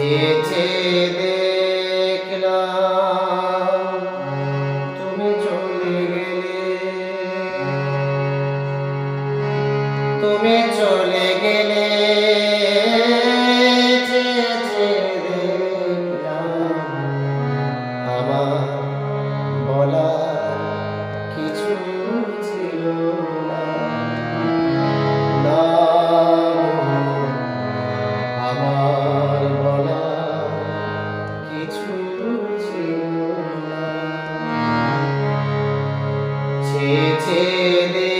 चे চেয়েছে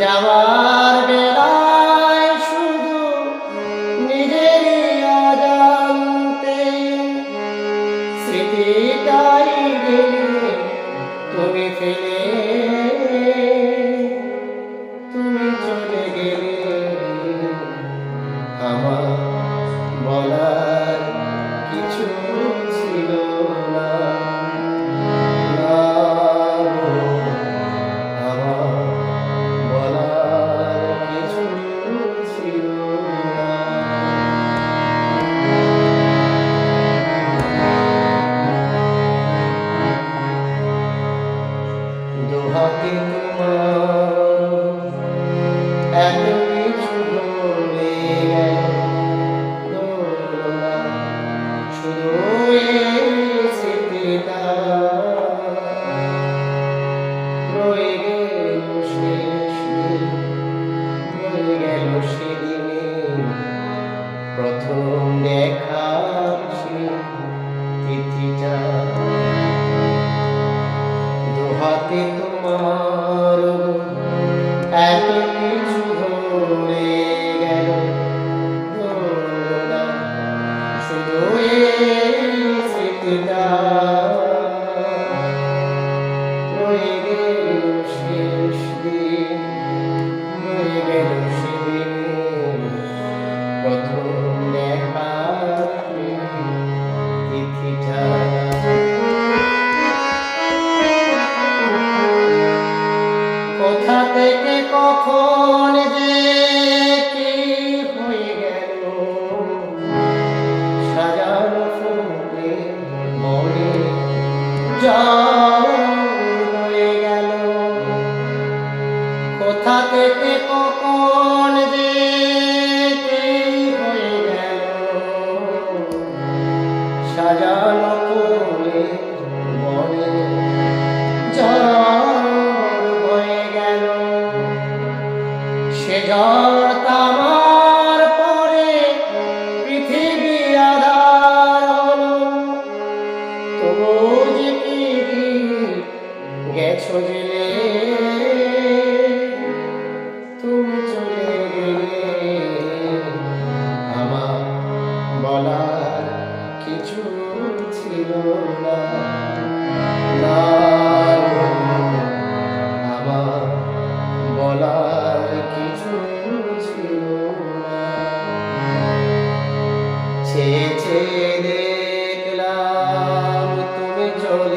যাওয়ার বেলায় শুধু নিজের অজান্তে স্মৃতিটাই তুমি ফেলে alguém দোহাতে তোমার এত কিছু ধরে গেল। শুধু থেকে কখন যে কি হয়ে গেল? সাজানো ফুলে মনে হয়ে গেল। কোথা থেকে কখন যে চেয়ে দেখলাম তুমি চলে